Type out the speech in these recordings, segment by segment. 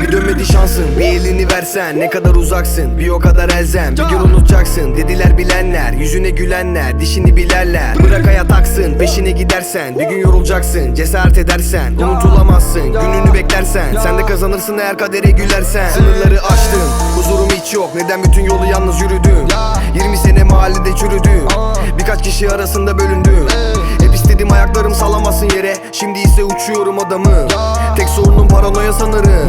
Bir dönmedi şansın bir elini versen Ne kadar uzaksın bir o kadar elzem Bir gün unutacaksın. Dediler bilenler Yüzüne gülenler dişini bilerler. Bırak hayat aksın peşine gidersen Bir gün yorulacaksın cesaret edersen Unutulamazsın gününü beklersen. Sen de kazanırsın eğer kadere gülersen. Sınırları aştın huzurum hiç yok. Neden bütün yolu yalnız yürüdüm 20 sene mahallede çürüdüm Birkaç kişi arasında bölündüm istedim ayaklarım salamasın yere. Şimdi ise uçuyorum adamı. Tek sorunum paranoya sanırım.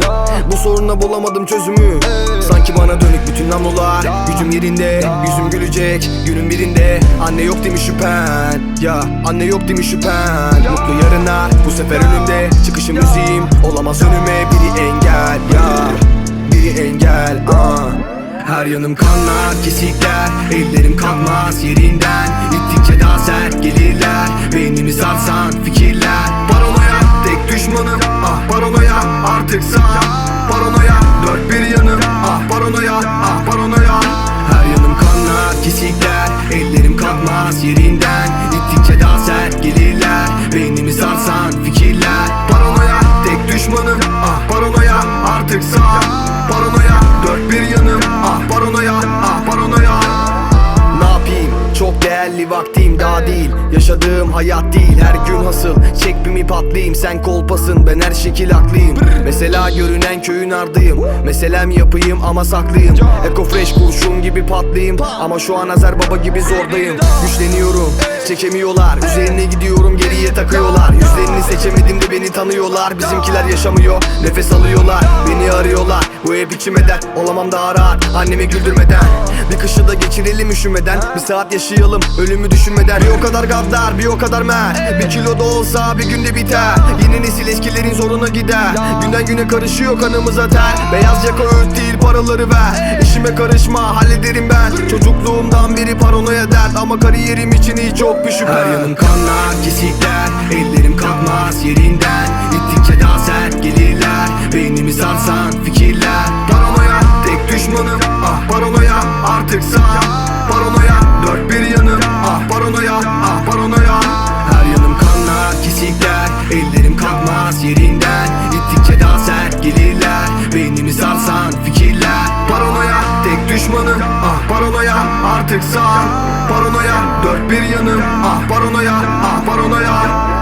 Bu soruna bulamadım çözümü. Sanki bana dönük bütün namlular. Gücüm yerinde yüzüm gülecek. Günün birinde anne yok demiş şüphen? Ya anne yok demiş şüphen? Mutlu yarınlar bu sefer önümde. Çıkışım müziğim olamaz önüme. Biri engel Ya. Her yanım kanlar, kesikler Ellerim kalmaz yerinden İttikçe daha sert gelirler Beynimi sarsan fikirler. Paranoya tek düşmanım Ah paranoya artık sağ. Paranoya dört bir yanım Ah paranoya ah paranoya. Her yanım kanlar, kesikler Ellerim kalmaz yerinden İttikçe daha sert gelirler Beynimi sarsan fikirler. Paranoya tek düşmanım Ah paranoya artık sağ değerli vaktim daha değil. Yaşadığım hayat değil her gün hasıl Çek bimi patlayayım sen kolpasın ben her şekil haklıyım. Mesela görünen köyün ardıyım. Meselem yapayım ama saklıyım. Eko fresh kurşun gibi patlayayım. Ama şu an Azer baba gibi zordayım. Güçleniyorum çekemiyorlar. Üzerine gidiyorum geriye takıyorlar. Yüzlerini seçemedim de beni tanıyorlar. Bizimkiler yaşamıyor nefes alıyorlar. Beni arıyorlar bu hep içime dert Olamam daha rahat annemi güldürmeden. Bir kışı da geçirelim üşümeden. Bir saat yaşayalım ölümü düşünmeden Bir o kadar gaddar bir o kadar mert Bir kilo da olsa bir günde biter. Yeni nesil eskilerin zoruna gider. Günden güne karışıyor kanımıza ter Beyaz yaka öğüt değil paraları ver. İşime karışma hallederim ben. Çocukluğumdan beri paranoya dert. Ama kariyerim için hiç yok bir şüphe Her yanım kanlar kesikler. Ellerim kalkmaz yerinden. İttikçe daha sert gelirler. Beynimi sarsan fikirler. Paranoya tek düşmanım. Ah paranoya artık sağ artık sağ. Paranoya dört bir yanım. Ah paranoya ah paranoya.